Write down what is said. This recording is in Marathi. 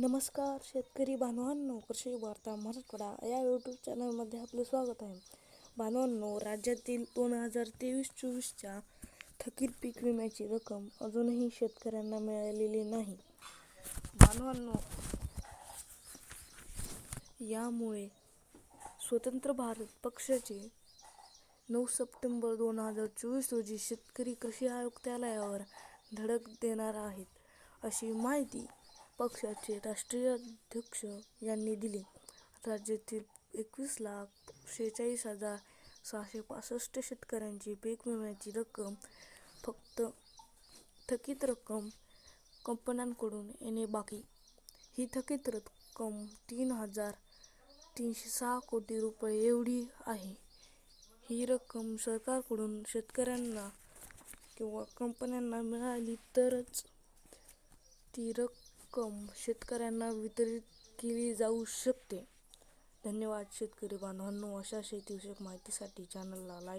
नमस्कार शेतकरी बांधवांनो कृषी वार्ता मराठवाडा या यूट्यूब चॅनलमध्ये आपले स्वागत आहे. बांधवांनो राज्यातील दोन हजार तेवीस चोवीसच्या थकीत पीक विम्याची रक्कम अजूनही शेतकऱ्यांना मिळालेली नाही. बांधवांनो यामुळे स्वतंत्र भारत पक्षाचे नऊ सप्टेंबर दोन हजार चोवीस रोजी शेतकरी कृषी आयुक्तालयावर धडक देणार आहेत अशी माहिती पक्षाचे राष्ट्रीय अध्यक्ष यांनी दिली. राज्यातील एकवीस लाख शेहेचाळीस हजार सहाशे पासष्ट शेतकऱ्यांची पीक विम्याची रक्कम फक्त थकीत रक्कम कंपन्यांकडून येणे बाकी. ही थकीत रक्कम तीन हजार तीनशे सहा कोटी रुपये एवढी आहे. ही रक्कम सरकारकडून शेतकऱ्यांना किंवा कंपन्यांना मिळाली तरच ती रक्कम शेतकऱ्यांना वितरित केली जाऊ शकते. धन्यवाद शेतकरी बांधवांनो. अशा शेतीविषयक माहितीसाठी चॅनलला लाईक